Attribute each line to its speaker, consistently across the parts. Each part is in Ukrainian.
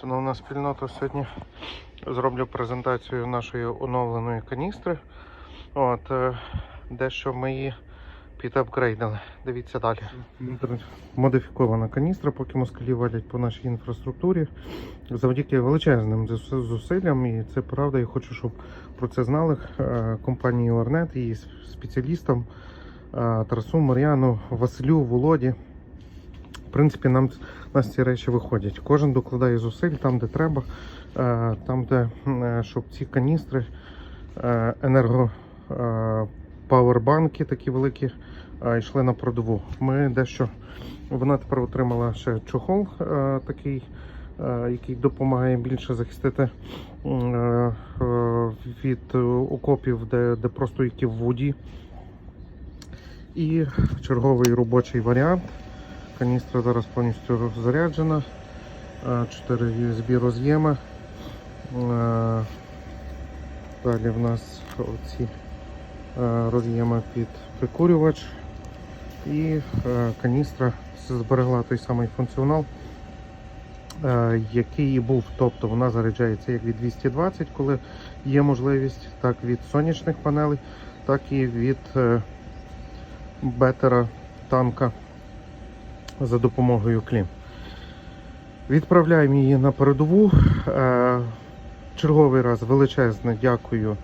Speaker 1: Шановна спільнота, сьогодні зроблю презентацію нашої оновленої каністри. От, е, дещо ми її підапгрейдили. Дивіться далі. Модифікована каністра, поки москалі валять по нашій інфраструктурі. Завдяки величезним зусиллям, і це правда, я хочу, щоб про це знали е, компанії Орнет с- спеціалістам е, Тарасу, Мар'яну, Василю, Володі. Принципі, нам нас ці речі виходять. Кожен докладає зусиль там, де треба, е, там, де е, щоб ці каністри, е, енерго е, такі великі йшли на продову. Ми дещо вона тепер отримала ще чохол такий, який допомагає більше захистити від окопів, де, де просто які в воді. І черговий робочий варіант. Каністра зараз повністю заряджена. 4 USB роз'єми. Е, Далі в нас оці е, роз'єми під прикурювач. І е, каністра зберегла той самий функціонал, е, який і був. Тобто вона заряджається як від 220, коли є можливість, так від сонячних панелей, так і від е, бетера танка за допомогою клім. Відправляємо її на передову. Е, Черговий раз величезне дякую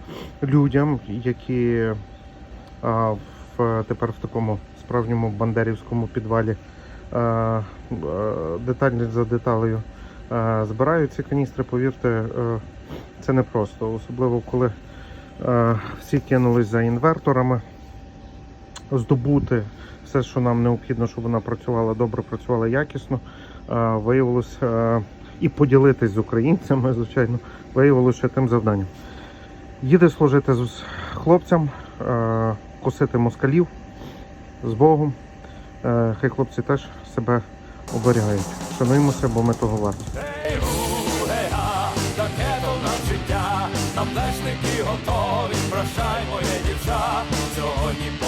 Speaker 1: людям, які в, тепер в такому справжньому бандерівському підвалі е, е, деталь за деталею збирають ці каністри. Повірте, це непросто, особливо коли всі кинулись за інверторами, здобути все, що нам необхідно, щоб вона працювала добре, працювала якісно. Виявилось е, і поділитись з українцями, звичайно, виявилося ще тим завданням. Їде служити з хлопцям, е, косити москалів з Богом. Е, Хай хлопці теж себе оберігають. Шануємося, бо ми того варті.
Speaker 2: Таке то нам життя, готові, прощай, моє дівча. Сьогодні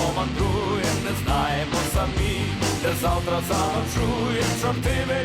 Speaker 2: самі, де завтра заночує чорти ми